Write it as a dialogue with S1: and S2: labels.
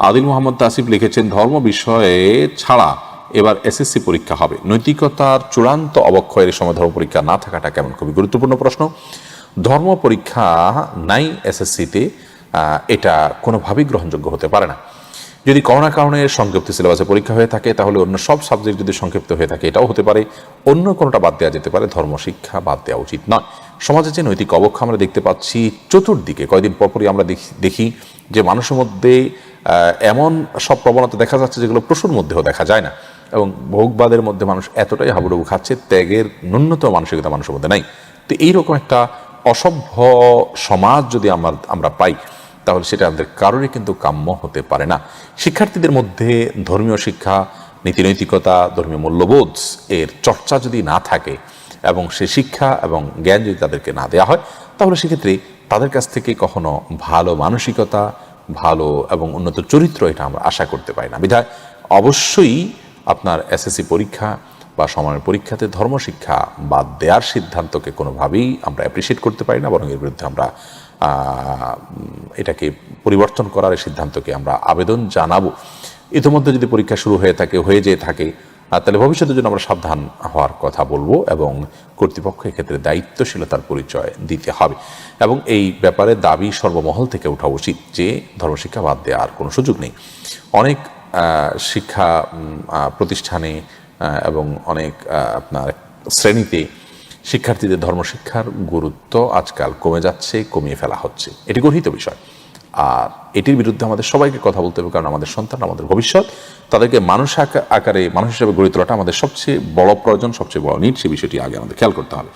S1: আদিল মোহাম্মদ তাসিফ লিখেছেন, ধর্ম বিষয়ে ছাড়া এবার এসএসসি পরীক্ষা হবে। নৈতিকতার চূড়ান্ত অবক্ষয়ের সময় ধর্ম পরীক্ষা না থাকাটা কেমন? খুবই গুরুত্বপূর্ণ প্রশ্ন। ধর্ম পরীক্ষা নাই এসএসসিতে এটা কোনোভাবেই গ্রহণযোগ্য হতে পারে না। যদি করোনা কারণে সংক্ষিপ্ত সিলেবাসে পরীক্ষা হয়ে থাকে, তাহলে অন্য সব সাবজেক্ট যদি সংক্ষিপ্ত হয়ে থাকে, এটাও হতে পারে। অন্য কোনোটা বাদ দেওয়া যেতে পারে, ধর্ম শিক্ষা বাদ দেওয়া উচিত নয়। সমাজে যে নৈতিক অবক্ষয় আমরা দেখতে পাচ্ছি, চতুর্দিকে কয়েকদিন পরপরই আমরা দেখি- যে মানুষের মধ্যে এমন সব প্রবণতা দেখা যাচ্ছে যেগুলো পশুর মধ্যেও দেখা যায় না। এবং ভোগবাদের মধ্যে মানুষ এতটাই হাবুডুবু খাচ্ছে, ত্যাগের ন্যূনতম মানসিকতা মানুষের মধ্যে নাই। তো এইরকম একটা অসভ্য সমাজ যদি আমরা আমরা পাই, তাহলে সেটা আমাদের কারোরই কিন্তু কাম্য হতে পারে না। শিক্ষার্থীদের মধ্যে ধর্মীয় শিক্ষা নীতিনৈতিকতা ধর্মীয় মূল্যবোধ এর চর্চা যদি না থাকে এবং সে শিক্ষা এবং জ্ঞান যদি তাদেরকে না দেওয়া হয়, তাহলে সেক্ষেত্রে তাদের কাছ থেকে কখনো ভালো মানসিকতা ভালো এবং উন্নত চরিত্র এটা আমরা আশা করতে পারি না। বিধায় অবশ্যই আপনার এসএসসি পরীক্ষা বা সমানের পরীক্ষাতে ধর্মশিক্ষা বাদ দেওয়ার সিদ্ধান্তকে কোনোভাবেই আমরা অ্যাপ্রিসিয়েট করতে পারি না, বরং এর বিরুদ্ধে আমরা এটাকে পরিবর্তন করার সিদ্ধান্তকে আমরা আবেদন জানাব। ইতিমধ্যে যদি পরীক্ষা শুরু হয়ে থাকে, হয়ে যেয়ে থাকে তাহলে ভবিষ্যতের জন্য আমরা সাবধান হওয়ার কথা বলব এবং কর্তৃপক্ষ এক্ষেত্রে দায়িত্বশীলতার পরিচয় দিতে হবে। এবং এই ব্যাপারে দাবি সর্বমহল থেকে ওঠা উচিত যে ধর্মশিক্ষা বাদ দেওয়ার কোনো সুযোগ নেই। অনেক শিক্ষা প্রতিষ্ঠানে এবং অনেক আপনার শ্রেণীতে শিক্ষার্থীদের ধর্মশিক্ষার গুরুত্ব আজকাল কমে যাচ্ছে, কমিয়ে ফেলা হচ্ছে। এটি গর্হিত বিষয়। আর এটির বিরুদ্ধে আমাদের সবাইকে কথা বলতে হবে, কারণ আমাদের সন্তান, আমাদের ভবিষ্যৎ। তাদেরকে মানুষ আকা- আকারে মানুষ হিসেবে গড়ে তোলাটা আমাদের সবচেয়ে বড় প্রয়োজন, সবচেয়ে বড় নিট সে বিষয়টি আগে আমাদের খেয়াল করতে হবে।